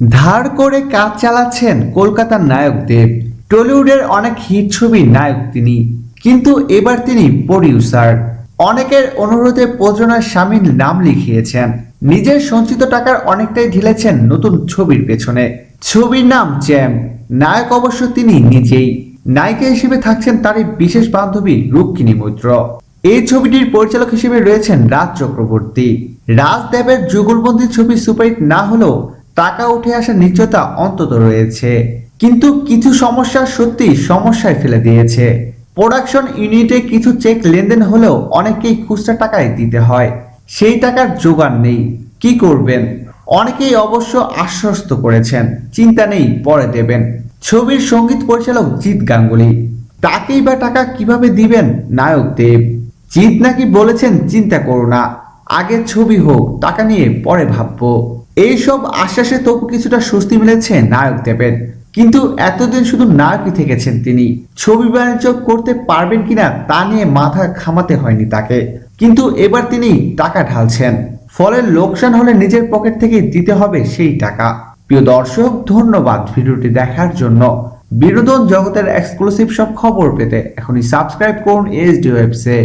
ধার করে কাজ চালাচ্ছেন কলকাতার নায়ক দেব। টলিউডের অনেক হিট ছবির নায়ক তিনি, কিন্তু এবার তিনি প্রডিউসার অনেকের অনুরোধে প্রযোজনার স্বামীর নাম লিখিয়েছেন। নিজের সঞ্চিত টাকার অনেকটাই ঢেলেছেন নতুন ছবির পেছনে। ছবির নাম জ্যাম। নায়ক অবশ্য তিনি নিজেই। নায়িকা হিসেবে থাকছেন তারই বিশেষ বান্ধবী রুক্মিণী মৈত্র। এই ছবিটির পরিচালক হিসেবে রয়েছেন রাজ চক্রবর্তী। রাজদেবের যুগলবন্দি ছবি সুপারহিট না হলেও টাকা উঠে আসার নিশ্চয়তা অন্তত রয়েছে। কিন্তু কিছু সমস্যা সত্যি সমস্যায় ফেলে দিয়েছে। প্রোডাকশন ইউনিটে কিছু চেক লেনদেন হলেও অনেকেই খুচরা টাকায় দিতে হয়। সেই টাকার জোগান নেই। কি করবেন? অনেকেই অবশ্য আশ্বস্ত করেছেন। চিন্তা নেই, পরে দেবেন। ছবির সংগীত পরিচালক জিৎ গাঙ্গুলি। তাকেই বা টাকা কীভাবে দিবেন? নায়ক দেব। জিৎ নাকি বলেছেন, চিন্তা করো না। আগে ছবি হোক, টাকা নিয়ে পরে ভাববো। এইসব আশ্বাসে তবু কিছুটা স্বস্তি মিলেছে নায়ক দেবের। কিন্তু এতদিন শুধু নায়কই থেকেছেন তিনি। ছবি বাণিজ্য করতে পারবেন কিনা তা নিয়ে মাথা খামাতে হয়নি তাকে। কিন্তু এবার তিনি টাকা ঢালছেন। ফলে লোকসান হলে নিজের পকেট থেকে দিতে হবে সেই টাকা। প্রিয় দর্শক, ধন্যবাদ ভিডিওটি দেখার জন্য। বিনোদন জগতের এক্সক্লুসিভ সব খবর পেতে এখনই সাবস্ক্রাইব করুন এইচডি ওয়েবসে